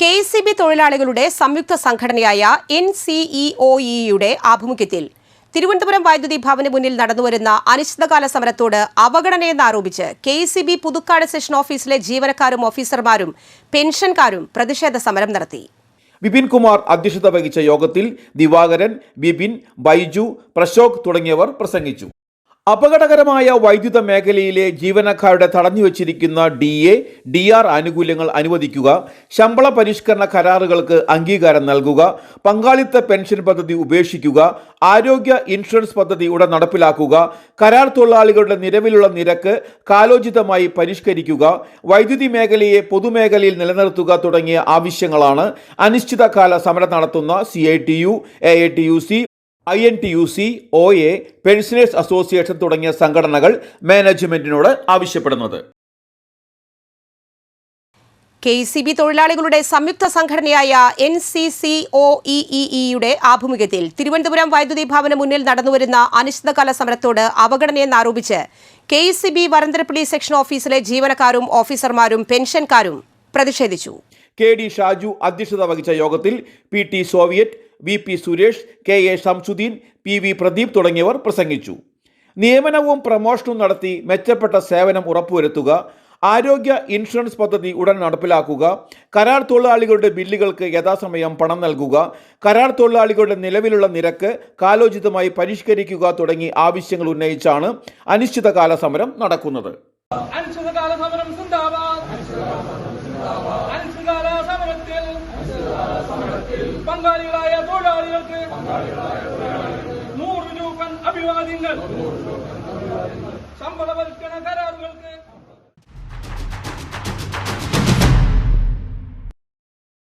K C B തൊഴിലാളികളുടെ സംയുക്ത സംഘടനയായ എൻ സിഇഒഇയുടെ ആഭിമുഖ്യത്തിൽ തിരുവനന്തപുരം വൈദ്യുതി ഭവന് മുന്നിൽ നടന്നുവരുന്ന അനിശ്ചിതകാല സമരത്തോട് അവഗണനയെന്നാരോപിച്ച് K C B Puthukkad section ഓഫീസിലെ ജീവനക്കാരും ഓഫീസർമാരും പെൻഷൻകാരും പ്രതിഷേധ സമരം നടത്തി. വിപിൻ കുമാർ അധ്യക്ഷത വഹിച്ച യോഗത്തിൽ ദിവാകരൻ ബിപിൻ ബൈജു പ്രശോക് തുടങ്ങിയവർ പ്രസംഗിച്ചു. അപകടകരമായ വൈദ്യുത മേഖലയിലെ ജീവനക്കാരുടെ തടഞ്ഞുവച്ചിരിക്കുന്ന ഡി എ ഡി ആർ ആനുകൂല്യങ്ങൾ അനുവദിക്കുക ശമ്പള പരിഷ്കരണ കരാറുകൾക്ക് അംഗീകാരം നൽകുക പങ്കാളിത്ത പെൻഷൻ പദ്ധതി ഉപേക്ഷിക്കുക ആരോഗ്യ ഇൻഷുറൻസ് പദ്ധതി ഉടൻ നടപ്പിലാക്കുക കരാർ തൊഴിലാളികളുടെ നിലവിലുള്ള നിരക്ക് കാലോചിതമായി പരിഷ്കരിക്കുക വൈദ്യുതി മേഖലയെ പൊതുമേഖലയിൽ നിലനിർത്തുക തുടങ്ങിയ ആവശ്യങ്ങളാണ് അനിശ്ചിതകാല സമരം നടത്തുന്ന C I T U A I T U C I N T U C O A pensioners association തുടങ്ങിയ സംഘടനകൾ മാനേജ്മെന്റിനോട് ആവശ്യപ്പെടുന്നത്. കെ സി ബി തൊഴിലാളികളുടെ സംയുക്ത സംഘടനയായ എൻ സി സി ഒ ഇഇഇയുടെ ആഭിമുഖ്യത്തിൽ തിരുവനന്തപുരം വൈദ്യുതി ഭവന് മുന്നിൽ നടന്നുവരുന്ന അനിശ്ചിതകാല സമരത്തോട് അവഗണനയെന്നാരോപിച്ച് K C B Varantharappilly section ഓഫീസിലെ ജീവനക്കാരും ഓഫീസർമാരും പെൻഷൻകാരും പ്രതിഷേധിച്ചു. കെ ഡി ഷാജു അധ്യക്ഷത വഹിച്ച യോഗത്തിൽ P T Soviet V P Suresh K A Shamsuddin P V Pradeep തുടങ്ങിയവർ പ്രസംഗിച്ചു. നിയമനവും പ്രമോഷനും നടത്തി മെച്ചപ്പെട്ട സേവനം ഉറപ്പുവരുത്തുക ആരോഗ്യ ഇൻഷുറൻസ് പദ്ധതി ഉടൻ നടപ്പിലാക്കുക കരാർ തൊഴിലാളികളുടെ ബില്ലുകൾക്ക് യഥാസമയം പണം നൽകുക കരാർ തൊഴിലാളികളുടെ നിലവിലുള്ള നിരക്ക് കാലോചിതമായി പരിഷ്കരിക്കുക തുടങ്ങി ആവശ്യങ്ങൾ ഉന്നയിച്ചാണ് അനിശ്ചിതകാല സമരം നടക്കുന്നത്. അനിശ്ചിതകാല സമരം അനിശ്ചിതകാല സമരത്തിൽ പങ്കാളികളായ തൊഴിലാളികൾക്ക് നൂറ് രൂപ അഭിവാദ്യങ്ങൾ.